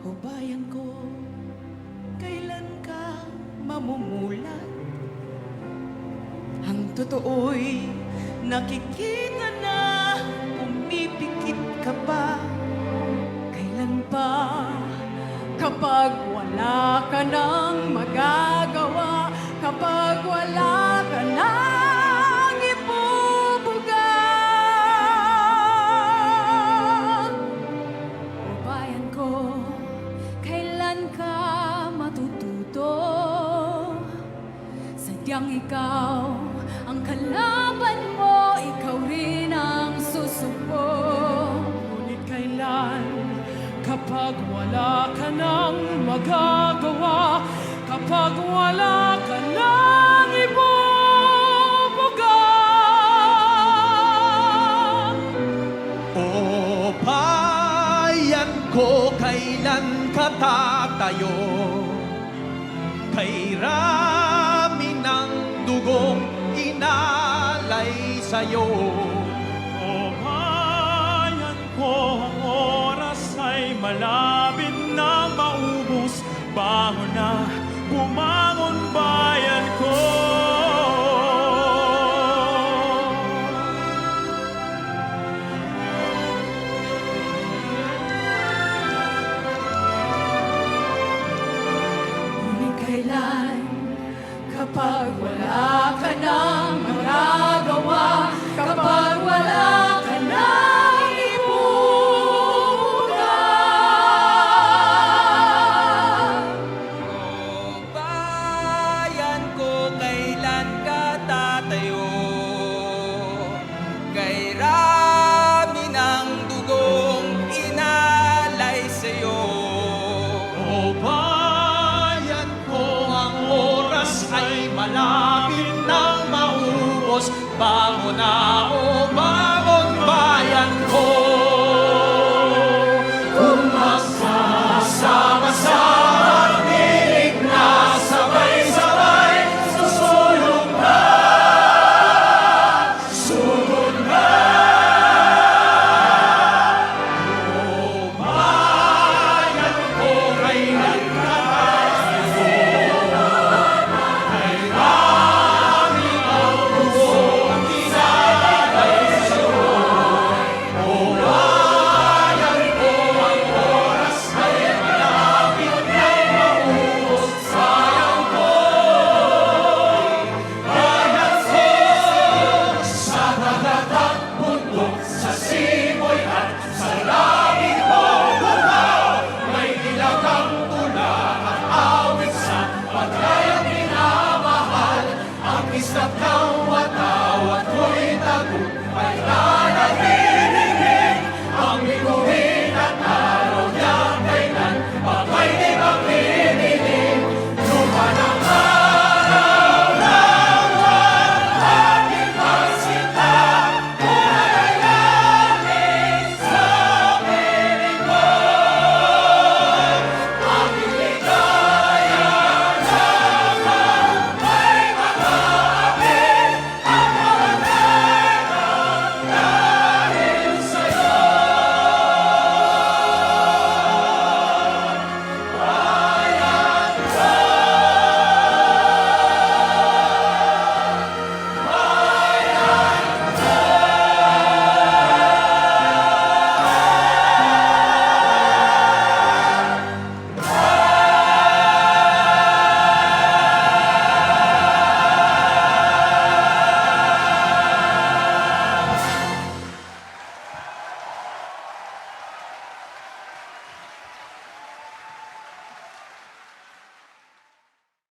O bayan ko, kailan ka mamumulat? Ang totoo'y nakikita na pumipikit ka ba? Kailan pa kapag wala ka nang magagawa? Ikaw ang kalaban mo, ikaw rin ang susuko. Ngunit kailan kapag wala ka nang magagawa Kapag wala ka nang ibubuga O bayan ko, kailan ka tatayo? Kay sa'yo. O bayan ko, ang oras ay malapit na maubos. Bangon na, bumangon bayan ko. Kailan kapag wala maubos. Bangon na,